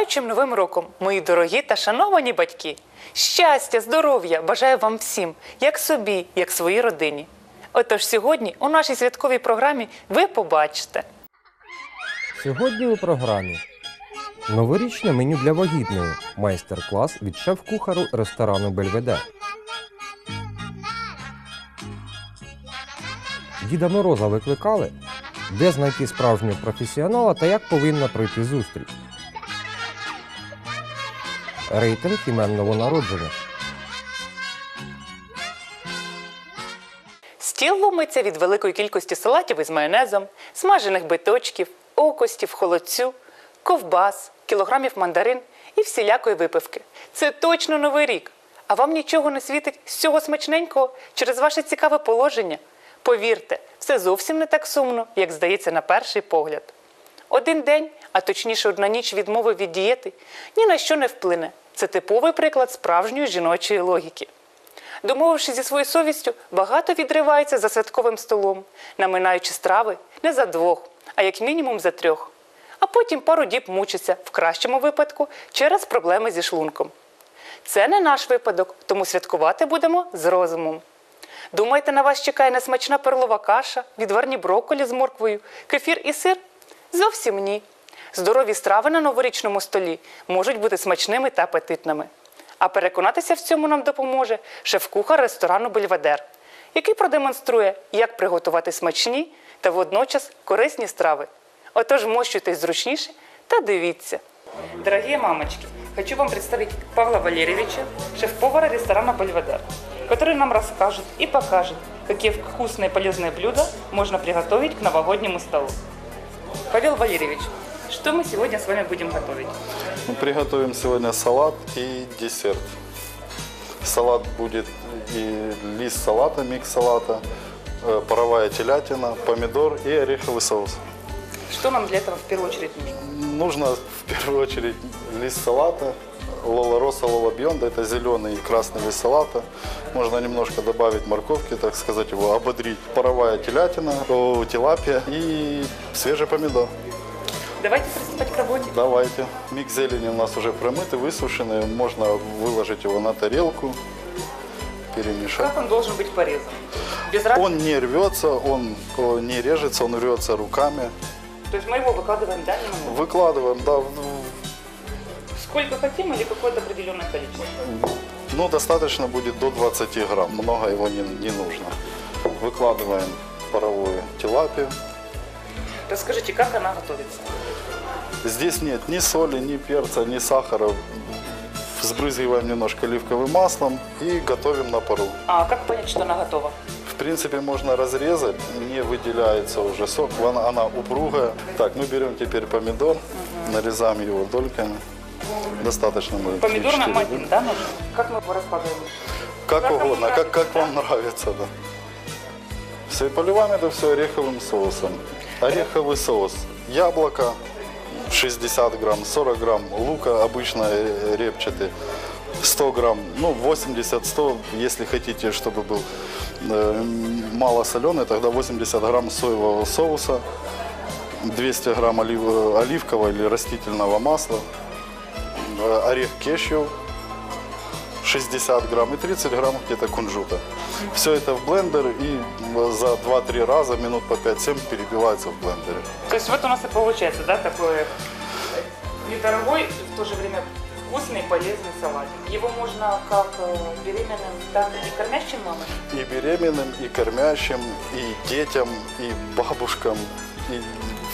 Наступаючим новим роком, мої дорогі та шановані батьки! Щастя, здоров'я бажаю вам всім, як собі, як своїй родині. Отож сьогодні у нашій святковій програмі ви побачите. Сьогодні у програмі новорічне меню для вагітної. Майстер-клас від шеф-кухару ресторану Бельведер. Діда Мороза викликали, де знайти справжнього професіонала та як повинна пройти зустріч. Рейтинг імен новонароджених. Стіл ломиться від великої кількості салатів із майонезом, смажених биточків, окостів, холодцю, ковбас, кілограмів мандарин і всілякої випивки. Це точно новий рік. А вам нічого не світить з цього смачненького через ваше цікаве положення. Повірте, все зовсім не так сумно, як здається на перший погляд. Один день, а точніше одна ніч відмови від дієти, ні на що не вплине. Це типовий приклад справжньої жіночої логіки. Домовившись зі своєю совістю, багато відривається за святковим столом, наминаючи страви не за двох, а як мінімум за трьох. А потім пару діб мучиться, в кращому випадку, через проблеми зі шлунком. Це не наш випадок, тому святкувати будемо з розумом. Думаєте, на вас чекає несмачна перлова каша, відварні брокколі з морквою, кефір і сир? Зовсім ні. Здорові страви на новорічному столі можуть бути смачними та апетитними. А переконатися в цьому нам допоможе шеф-кухар ресторану Бельведер, який продемонструє, як приготувати смачні та водночас корисні страви. Отож, мощуйтесь зручніше та дивіться. Дорогие мамочки, хочу вам представить Павла Валерьевича, шеф-повара ресторана Бельведер, который нам расскажет и покажет, какие вкусные и полезные блюда можно приготовить к новогоднему столу. Павел Валерьевич, что мы сегодня с вами будем готовить? Мы приготовим сегодня салат и десерт. Салат будет и лист салата, микс салата, э, паровая телятина, помидор и ореховый соус. Что нам для этого в первую очередь нужно? Нужно в первую очередь лист салата, лола роса, лола бьонда, это зеленый и красный лист салата. Можно немножко добавить морковки, так сказать, его ободрить. Паровая телятина, тилапия и свежий помидор. Давайте приступать к работе. Давайте. Микс зелени у нас уже промытый, высушенный. Можно выложить его на тарелку, перемешать. Как он должен быть порезан? Без разницы. Он не рвется, он не режется, он рвется руками. То есть мы его выкладываем, да? Выкладываем, да, Сколько хотим или какое-то определенное количество? ну, достаточно будет до 20 грамм, много его не, не нужно. Выкладываем паровую тилапию. Расскажите, как она готовится? Здесь нет ни соли, ни перца, ни сахара. Сбрызгиваем немножко оливковым маслом и готовим на пару. А как понять, что она готова? В принципе, можно разрезать, не выделяется уже сок, она, она упругая. Так, мы берем теперь помидор, нарезаем его дольками. Достаточно мы Помидор нам 3-4, один, да, нужен? Как мы его раскладываем? Как Как угодно, как, нравится, как вам нравится, да. Все, поливаем это все ореховым соусом. Ореховый соус, яблоко 60 грамм, 40 грамм лука обычно э, репчатый, 100 грамм, ну 80-100, если хотите, чтобы был э, мало соленый, тогда 80 грамм соевого соуса, 200 грамм олив- оливкового или растительного масла, орех кешью 60 грамм и 30 грамм где-то кунжута. Все это в блендер и за 2-3 раза, минут по 5-7 перебивается в блендере. То есть вот у нас и получается, да, такой недорогой, в то же время вкусный и полезный салат. Его можно как э, беременным, так и кормящим мамам. И беременным, и кормящим, и детям, и бабушкам, и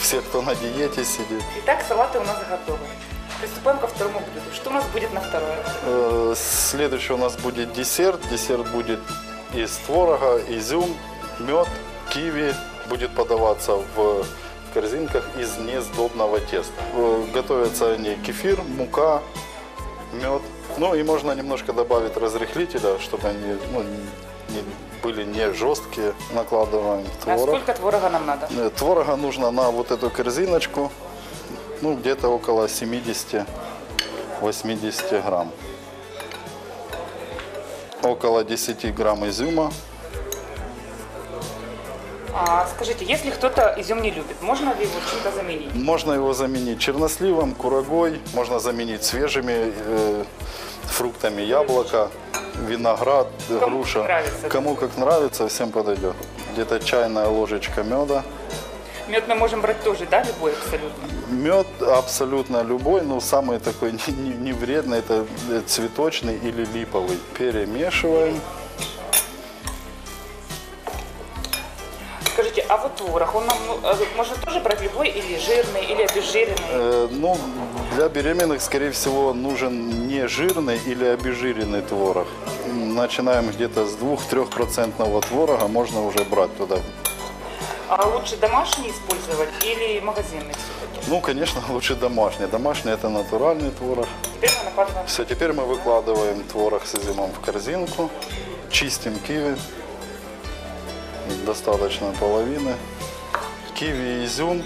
все, кто на диете сидит. Итак, салаты у нас готовы. Приступаем ко второму блюду. Что у нас будет на второе? Э, Следующий у нас будет десерт. Десерт будет из творога, изюм, мед, киви. Будет подаваться в корзинках из несдобного теста. Э, Готовятся они кефир, мука, мед. Ну и можно немножко добавить разрыхлителя, чтобы они ну, не- были не жесткие. Накладываем А творог. сколько творога нам надо? Э, Творога нужно на вот эту корзиночку, ну, где-то около 70-80 грамм. Около 10 грамм изюма, А скажите, если кто-то изюм не любит, можно ли его чем-то заменить? Можно его заменить черносливом, курагой, можно заменить свежими э, фруктами яблоко, виноград, Кому груша. нравится. Кому как нравится, всем подойдет. Где-то чайная ложечка меда. Мед мы можем брать тоже, да, любой абсолютно? Мед абсолютно любой, но самый такой не, не- не вредный, это э, цветочный или липовый. Перемешиваем. Скажите, а вот творог, он нам ну, э, можно тоже брать любой или жирный, или обезжиренный? Э, ну, для беременных, скорее всего, нужен не жирный или обезжиренный творог. Начинаем где-то с 2-3% творога, можно уже брать туда. А лучше домашний использовать или магазинный все-таки? Ну, конечно, лучше домашний. Домашний это натуральный творог. Теперь мы накладываем. Все, теперь мы выкладываем творог с изюмом в корзинку, чистим киви, достаточно половины. Киви и изюм,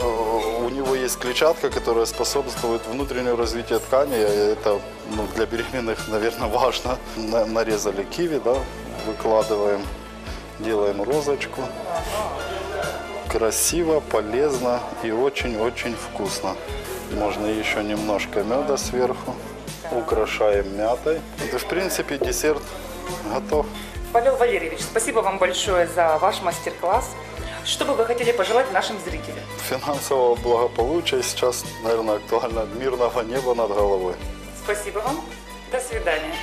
э, у него есть клетчатка, которая способствует внутреннему развитию ткани. Это ну, для беременных, наверное, важно. На- Нарезали киви, да, выкладываем, делаем розочку. Красиво, полезно и очень-очень вкусно. Можно еще немножко меда сверху. Украшаем мятой. И, в принципе, десерт готов. Павел Валерьевич, спасибо вам большое за ваш мастер-класс. Что бы вы хотели пожелать нашим зрителям? Финансового благополучия сейчас, наверное, актуально мирного неба над головой. Спасибо вам. До свидания.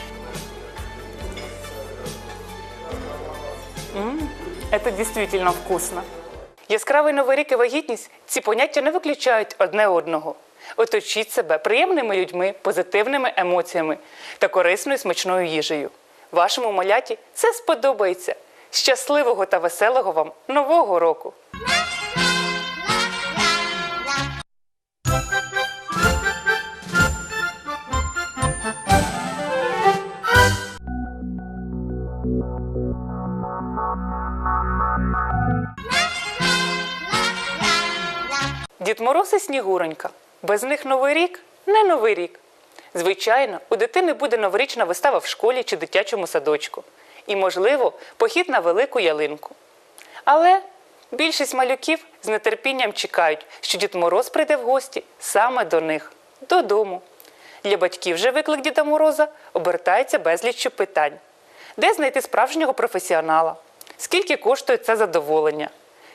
Это дійсно вкусно. Яскравий новий рік і вагітність ці поняття не виключають одне одного. Оточіть себе приємними людьми, позитивними емоціями та корисною смачною їжею. Вашому маляті це сподобається. Щасливого та веселого вам нового року! Дід Мороз і Снігуронька. Без них новий рік не новий рік. Звичайно, у дитини буде новорічна вистава в школі чи дитячому садочку. І, можливо, похід на велику ялинку. Але більшість малюків з нетерпінням чекають, що Дід Мороз прийде в гості саме до них, додому. Для батьків же виклик Діда Мороза обертається безліччю питань. Де знайти справжнього професіонала? Скільки коштує це задоволення?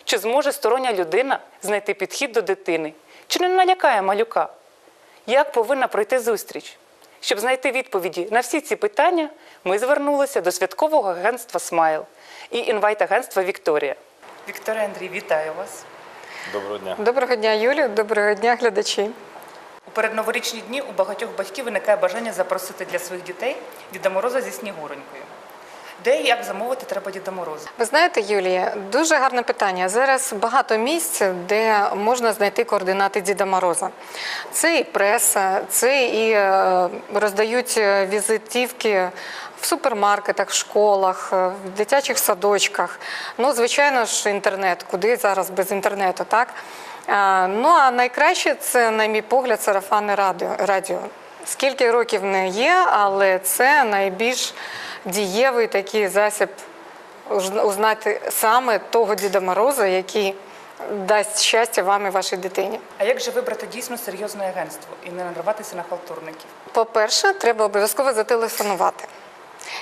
Чи зможе стороння людина знайти підхід до дитини? Чи не налякає малюка? Як повинна пройти зустріч? Щоб знайти відповіді на всі ці питання, ми звернулися до святкового агентства Смайл і інвайт-агентства Вікторія. Вікторія Андрій, вітаю вас. Доброго дня. Доброго дня, Юлію. Доброго дня, глядачі. У передноворічні дні у багатьох батьків виникає бажання запросити для своїх дітей Діда Мороза зі Снігуронькою. Де і як замовити треба Діда Мороза? Ви знаєте, Юлія, дуже гарне питання. Зараз багато місць, де можна знайти координати Діда Мороза. Це і преса, це і е, роздають е, візитівки в супермаркетах, в школах, е, в дитячих садочках. Ну, звичайно ж, інтернет. Куди зараз без інтернету, так? Ну а найкраще це, на мій погляд, сарафанне радіо. Скільки років не є, але це найбільш дієвий такий засіб узнати саме того Діда Мороза, який дасть щастя вам і вашій дитині. А як же вибрати дійсно серйозне агентство і не нариватися на халтурників? По-перше, треба обов'язково зателефонувати.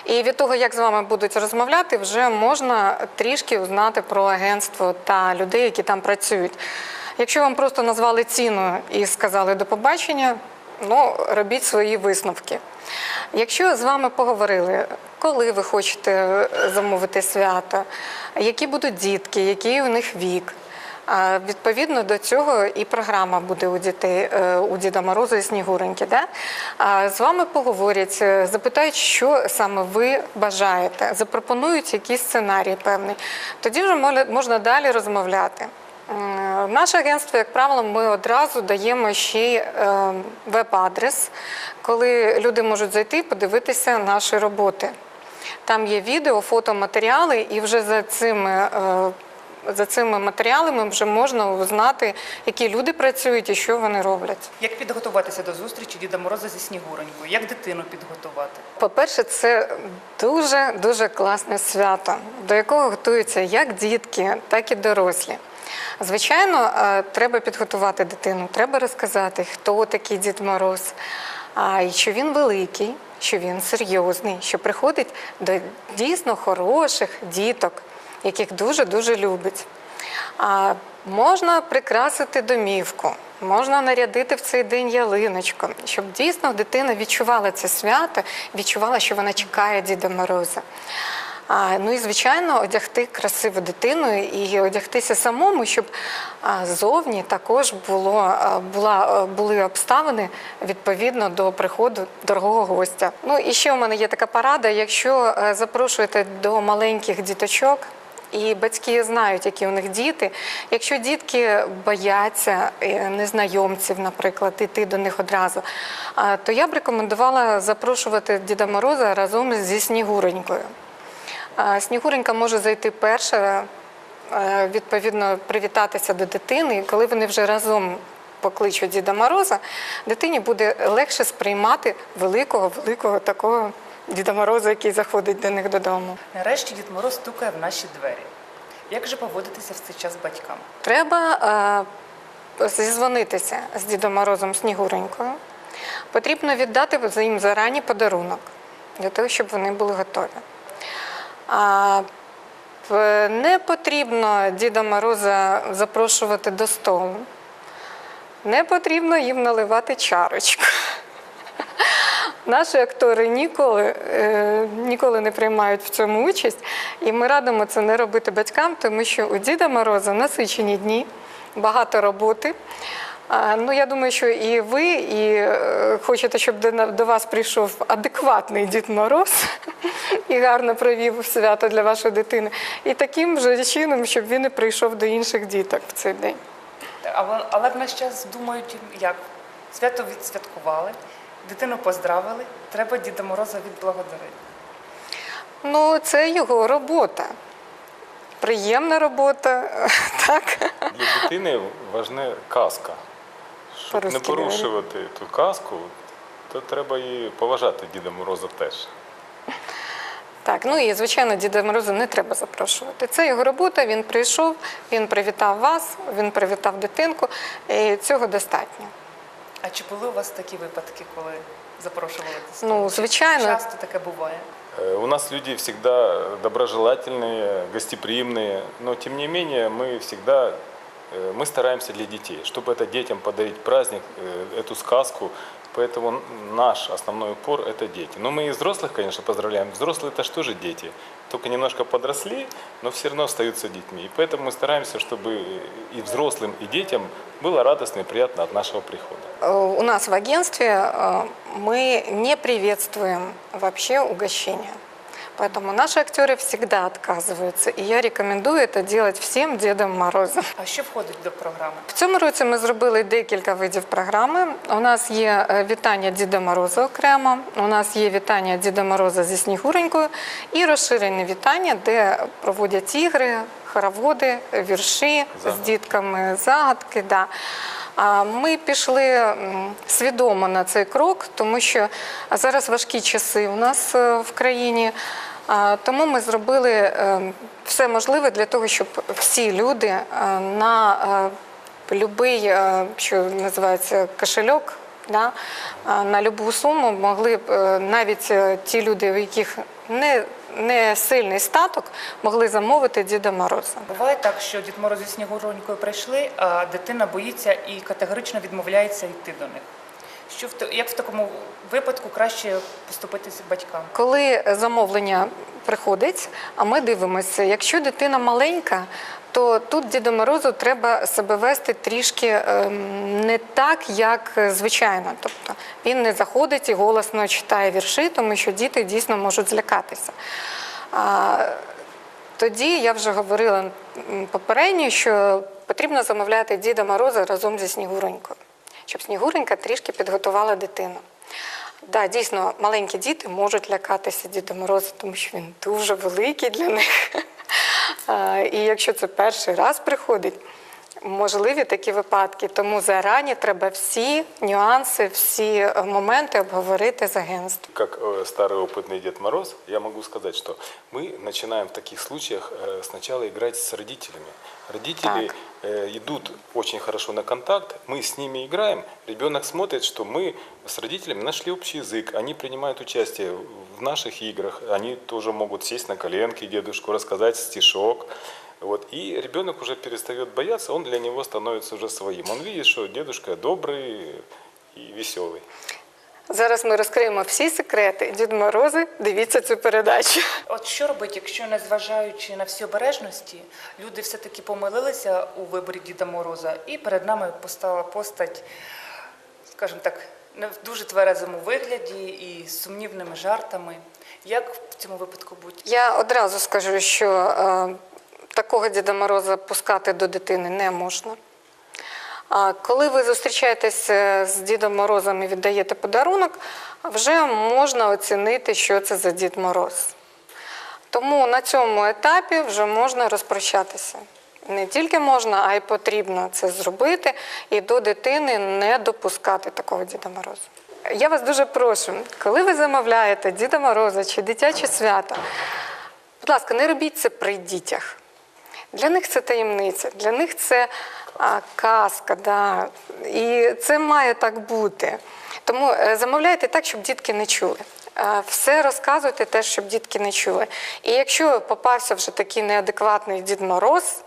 І від того, як з вами будуть розмовляти, вже можна трішки узнати про агентство та людей, які там працюють. Якщо вам просто назвали ціну і сказали до побачення, ну робіть свої висновки. Якщо з вами поговорили, коли ви хочете замовити свято, які будуть дітки, який у них вік. Відповідно до цього і програма буде у дітей е, у Діда Мороза і Снігуреньки. Да? З вами поговорять, е, запитають, що саме ви бажаєте, запропонують якийсь сценарій певний. Тоді вже можна далі розмовляти. В наше агентство, як правило, ми одразу даємо ще е, веб-адрес, коли люди можуть зайти і подивитися наші роботи. Там є відео, фотоматеріали, і вже за цими е, за цими матеріалами вже можна узнати, які люди працюють і що вони роблять. Як підготуватися до зустрічі Діда Мороза зі Снігуронькою? Як дитину підготувати? По-перше, це дуже дуже класне свято, до якого готуються як дітки, так і дорослі. Звичайно, е, треба підготувати дитину, треба розказати, хто такий Дід Мороз, а, і що він великий, що він серйозний, що приходить до дійсно хороших діток, яких дуже-дуже любить. А можна прикрасити домівку, можна нарядити в цей день ялиночку, щоб дійсно дитина відчувала це свято, відчувала, що вона чекає Діда Мороза. А, ну і звичайно, одягти красиву дитину і одягтися самому, щоб а, зовні також було, була, були обставини відповідно до приходу дорогого гостя. Ну і ще у мене є така порада: якщо е, запрошуєте до маленьких діточок. І батьки знають, які у них діти. Якщо дітки бояться е, незнайомців, наприклад, іти до них одразу, то я б рекомендувала запрошувати Діда Мороза разом зі Снігуренькою. Снігуренька може зайти перша, е, відповідно, привітатися до дитини. І коли вони вже разом покличуть Діда Мороза, дитині буде легше сприймати великого, великого такого Діда Мороза, який заходить до них додому. Нарешті Дід Мороз стукає в наші двері. Як же поводитися в цей час з батьками? Треба е, зізвонитися з Дідом Морозом Снігуренькою. Потрібно віддати їм зарані подарунок для того, щоб вони були готові. А, не потрібно Діда Мороза запрошувати до столу. Не потрібно їм наливати чарочку. Наші актори ніколи, е, ніколи не приймають в цьому участь, і ми радимо це не робити батькам, тому що у Діда Мороза насичені дні, багато роботи. Ну, я думаю, що і ви, і е, хочете, щоб до, вас прийшов адекватний Дід Мороз і гарно провів свято для вашої дитини. І таким же чином, щоб він і прийшов до інших діток в цей день. Але, але в наш час думають, як свято відсвяткували, дитину поздравили, треба Діда Мороза відблагодарити. Ну, це його робота. Приємна робота, так? Для дитини важна казка. Щоб не порушувати ту казку, то треба і поважати Діда Мороза теж. Так, ну і звичайно, Діда Мороза не треба запрошувати. Це його робота. Він прийшов, він привітав вас, він привітав дитинку. І цього достатньо. А чи були у вас такі випадки, коли запрошували до столу? Ну, Чи звичайно. Часто таке буває. Э, У нас люди всегда доброжелательные, гостеприимные, но тем не менее мы всегда э, мы стараемся для детей, чтобы это детям подарить праздник, э, эту сказку. Поэтому наш основной упор – это дети. Но мы и взрослых, конечно, поздравляем. Взрослые – это же тоже дети. Только немножко подросли, но все равно остаются детьми. И поэтому мы стараемся, чтобы и взрослым, и детям было радостно и приятно от нашего прихода. Э, У нас в агентстве э, мы не приветствуем вообще угощения. Поэтому наши актеры всегда отказываются. И я рекомендую это делать всем Дедом Морозом. А що входить до програми? В цьому році ми зробили декілька видів програми. У нас є е, вітання Діда Мороза окремо, у нас є вітання Діда Мороза зі Снігуренькою і розширене вітання, де проводять ігри, хороводи, вірші з Загадки. дітками, загадки. Да. А Ми пішли м, свідомо на цей крок, тому що зараз важкі часи у нас е, в країні. Тому ми зробили е, все можливе для того, щоб всі люди е, на е, е, що називається кошельок, да, на любу суму могли б навіть ті люди, у яких не, не сильний статок, могли замовити Діда Мороза. Буває так, що Дід Мороз зі Снігуронькою прийшли, а дитина боїться і категорично відмовляється йти до них. Що в як в такому випадку краще поступитися батькам? Коли замовлення приходить, а ми дивимося, якщо дитина маленька, то тут Діду Морозу треба себе вести трішки ем, не так, як звичайно. Тобто він не заходить і голосно читає вірші, тому що діти дійсно можуть злякатися. А, тоді я вже говорила попередньо, що потрібно замовляти Діда Мороза разом зі Снігуренькою, щоб Снігуренька трішки підготувала дитину. Да, дійсно, маленькі діти можуть лякатися Діда Мороза, тому що він дуже великий для них. Е, І якщо це перший раз приходить, можливі такі випадки. Тому зарані треба всі нюанси, всі е, моменти обговорити з агентством. Как э, старый опытный Дед Мороз, я могу сказать, что мы начинаем в таких случаях э, сначала играть с родителями. Родители э, Идут очень хорошо на контакт, мы с ними играем, ребенок смотрит, что мы с родителями нашли общий язык, они принимают участие в наших играх, они тоже могут сесть на коленки дедушку, рассказать стишок. Вот. И ребенок уже перестает бояться, он для него становится уже своим. Он видит, что дедушка добрый и веселый. Зараз ми розкриємо всі секрети. Дід Морози, дивіться цю передачу. От що робити, якщо незважаючи на всі обережності, люди все-таки помилилися у виборі Діда Мороза, і перед нами постала постать, скажімо так, не в дуже тверезому вигляді і з сумнівними жартами. Як в цьому випадку бути? Я одразу скажу, що е, такого Діда Мороза пускати до дитини не можна. А коли ви зустрічаєтесь е, з Дідом Морозом і віддаєте подарунок, вже можна оцінити, що це за Дід Мороз. Тому на цьому етапі вже можна розпрощатися. Не тільки можна, а й потрібно це зробити і до дитини не допускати такого Діда Мороза. Я вас дуже прошу, коли ви замовляєте Діда Мороза чи дитяче свято, будь ласка, не робіть це при дітях. Для них це таємниця, для них це казка, да. і це має так бути. Тому е, замовляйте так, щоб дітки не чули. Е, Все розказуйте теж, щоб дітки не чули. І якщо попався вже такий неадекватний Дід Мороз,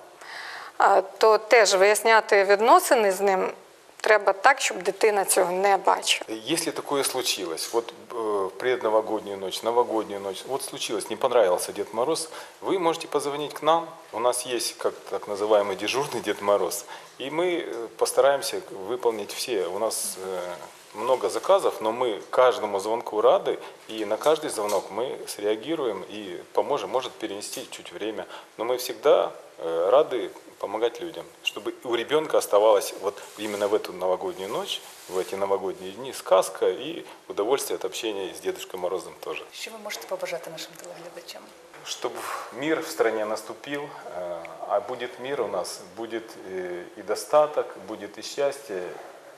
то теж виясняти відносини з ним треба так, щоб дитина цього не бачила. Если такое случилось, вот э, предновогоднюю ночь, новогоднюю ночь, вот случилось, не понравился Дед Мороз, вы можете позвонить к нам, у нас есть как так называемый дежурный Дед Мороз, и мы э, постараемся выполнить все. У нас э, много заказов, но мы каждому звонку рады, и на каждый звонок мы среагируем и поможем, может перенести чуть время, но мы всегда э, рады помогать людям, чтобы у ребенка оставалась вот именно в эту новогоднюю ночь, в эти новогодние дни сказка и удовольствие от общения с Дедушкой Морозом тоже. Що ви можете побажати нашим телеглядачам? Чтобы мир в стране наступил, э, а будет мир у нас, будет э, и достаток, будет и счастье,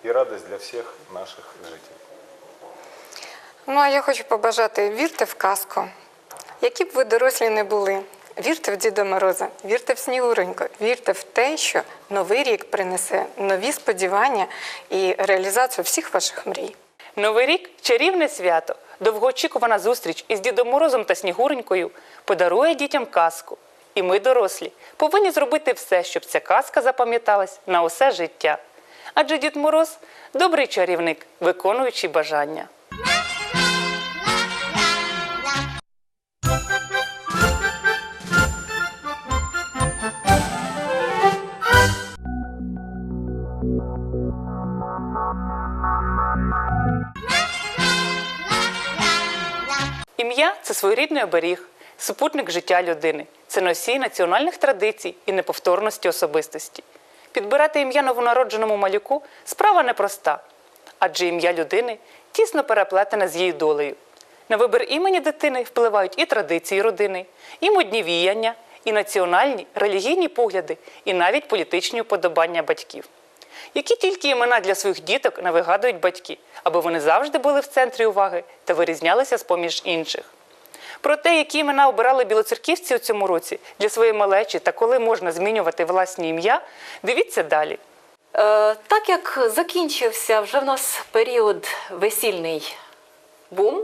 и радость для всех наших жителей. Ну, а я хочу побажати, вірте в казку. Які б ви дорослі не були, вірте в Діда Мороза, вірте в Снігуреньку, вірте в те, що новий рік принесе нові сподівання і реалізацію всіх ваших мрій. Новий рік чарівне свято, довгоочікувана зустріч із Дідом Морозом та Снігуренькою подарує дітям казку. І ми, дорослі, повинні зробити все, щоб ця казка запам'яталась на усе життя. Адже Дід Мороз добрий чарівник, виконуючий бажання. Ім'я це своєрідний оберіг, супутник життя людини, це носій національних традицій і неповторності особистості. Підбирати ім'я новонародженому малюку справа непроста, адже ім'я людини тісно переплетене з її долею. На вибір імені дитини впливають і традиції родини, і модні віяння, і національні, релігійні погляди, і навіть політичні уподобання батьків. Які тільки імена для своїх діток не вигадують батьки, аби вони завжди були в центрі уваги та вирізнялися з поміж інших. Про те, які імена обирали білоцерківці у цьому році для своєї малечі та коли можна змінювати власні ім'я, дивіться далі. Е, Так як закінчився вже в нас період весільний бум,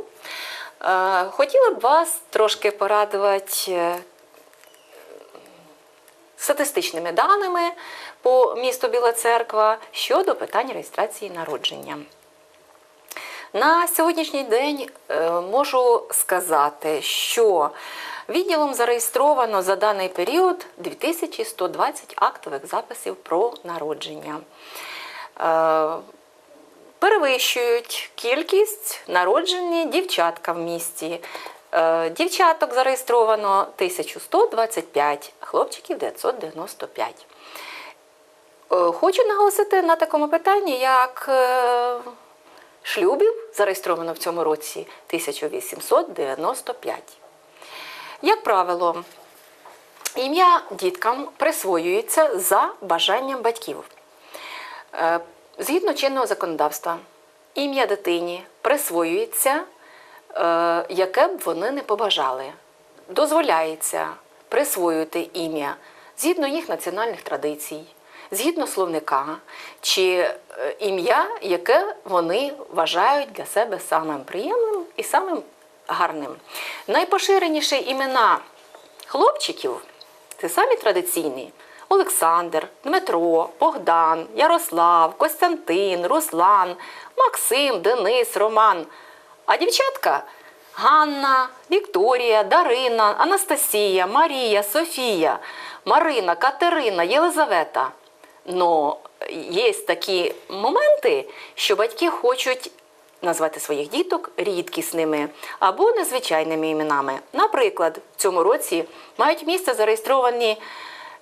е, хотіла б вас трошки порадувати статистичними даними по місту Біла Церква щодо питань реєстрації народження. На сьогоднішній день е, можу сказати, що відділом зареєстровано за даний період 2120 актових записів про народження. Е, Перевищують кількість народжені дівчатка в місті. Е, Дівчаток зареєстровано 1125, хлопчиків 995. Е, Хочу наголосити на такому питанні, як е, шлюбів зареєстровано в цьому році 1895. Як правило, Ім'я діткам присвоюється за бажанням батьків. Згідно чинного законодавства, ім'я дитині присвоюється, яке б вони не побажали. Дозволяється присвоювати ім'я згідно їх національних традицій, згідно словника, чи е, ім'я, яке вони вважають для себе самим приємним і самим гарним. Найпоширеніші імена хлопчиків це самі традиційні. Олександр, Дмитро, Богдан, Ярослав, Костянтин, Руслан, Максим, Денис, Роман. А дівчатка Ганна, Вікторія, Дарина, Анастасія, Марія, Софія, Марина, Катерина, Єлизавета. Но є такі моменти, що батьки хочуть назвати своїх діток рідкісними або незвичайними іменами. Наприклад, в цьому році мають місце зареєстровані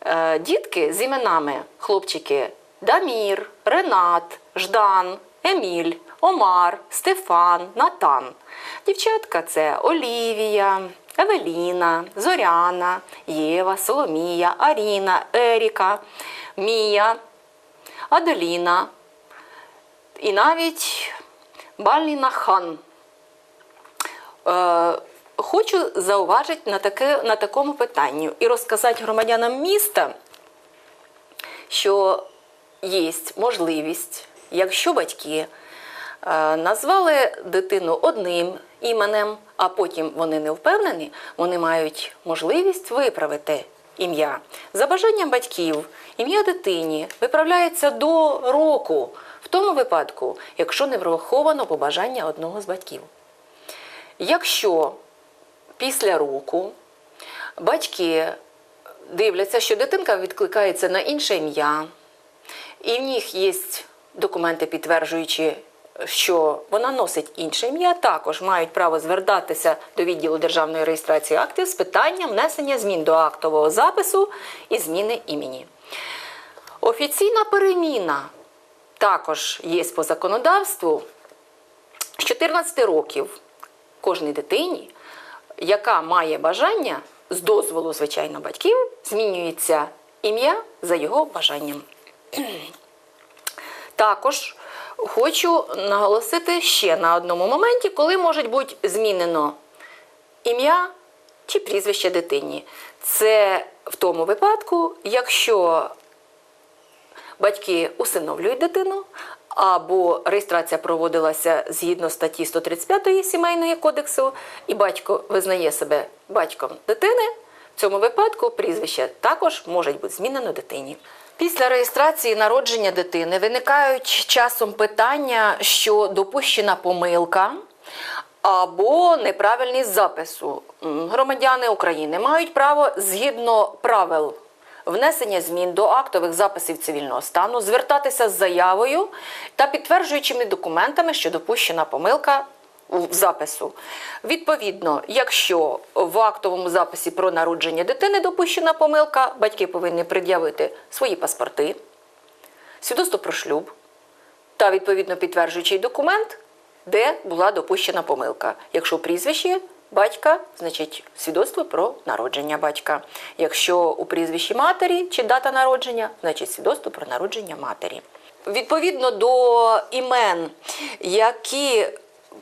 е, дітки з іменами хлопчики Дамір, Ренат, Ждан, Еміль, Омар, Стефан, Натан. Дівчатка це Олівія, Евеліна, Зоряна, Єва, Соломія, Аріна, Еріка, Мія, Аделіна і навіть Бальніна Хан. Е, хочу зауважити на, таке, на такому питанні і розказати громадянам міста, що є можливість, якщо батьки назвали дитину одним іменем, а потім вони не впевнені, вони мають можливість виправити ім'я. За бажанням батьків ім'я дитині виправляється до року, в тому випадку, якщо не враховано побажання одного з батьків. Якщо після року батьки дивляться, що дитинка відкликається на інше ім'я, і в них є документи, підтверджуючи, що вона носить інше ім'я, також мають право звертатися до відділу державної реєстрації актів з питанням внесення змін до актового запису і зміни імені. Офіційна переміна також є по законодавству з 14 років кожній дитині, яка має бажання з дозволу, звичайно, батьків, змінюється ім'я за його бажанням. Також хочу наголосити ще на одному моменті, коли може бути змінено ім'я чи прізвище дитині. Це в тому випадку, якщо батьки усиновлюють дитину, або реєстрація проводилася згідно статті 135 Сімейного кодексу, і батько визнає себе батьком дитини, в цьому випадку прізвище також може бути змінено дитині. Після реєстрації народження дитини виникають часом питання, що допущена помилка або неправильність запису. Громадяни України мають право згідно правил внесення змін до актових записів цивільного стану, звертатися з заявою та підтверджуючими документами, що допущена помилка запису. Відповідно, якщо в актовому записі про народження дитини допущена помилка, батьки повинні пред'явити свої паспорти, свідоцтво про шлюб та відповідно підтверджуючий документ, де була допущена помилка. Якщо прізвище батька, значить свідоцтво про народження батька. Якщо у прізвищі матері чи дата народження, значить свідоцтво про народження матері. Відповідно до імен, які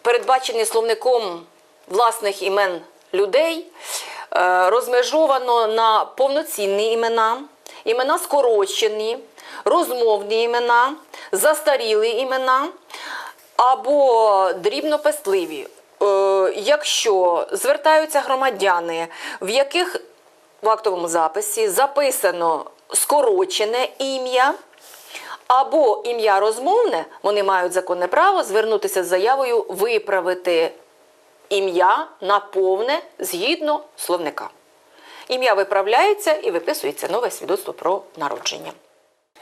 передбачені словником власних імен людей, е, розмежовано на повноцінні імена, імена скорочені, розмовні імена, застарілі імена або дрібнопестливі. Е, Якщо звертаються громадяни, в яких в актовому записі записано скорочене ім'я або ім'я розмовне, вони мають законне право звернутися з заявою виправити ім'я на повне згідно словника. Ім'я виправляється і виписується нове свідоцтво про народження.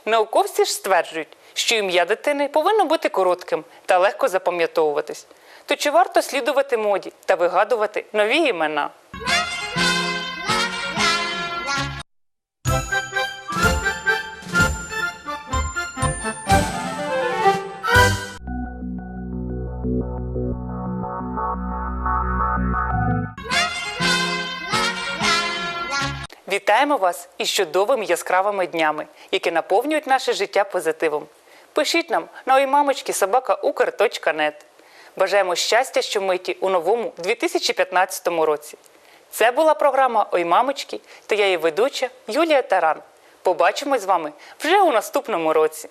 Науковці ж стверджують, що ім'я дитини повинно бути коротким та легко запам'ятовуватись. То чи варто слідувати моді та вигадувати нові імена? Вітаємо вас із чудовими яскравими днями, які наповнюють наше життя позитивом. Пишіть нам на оймамочки Бажаємо щастя щомиті у новому 2015 році. Це була програма Ой мамочки та я її ведуча Юлія Таран. Побачимось з вами вже у наступному році.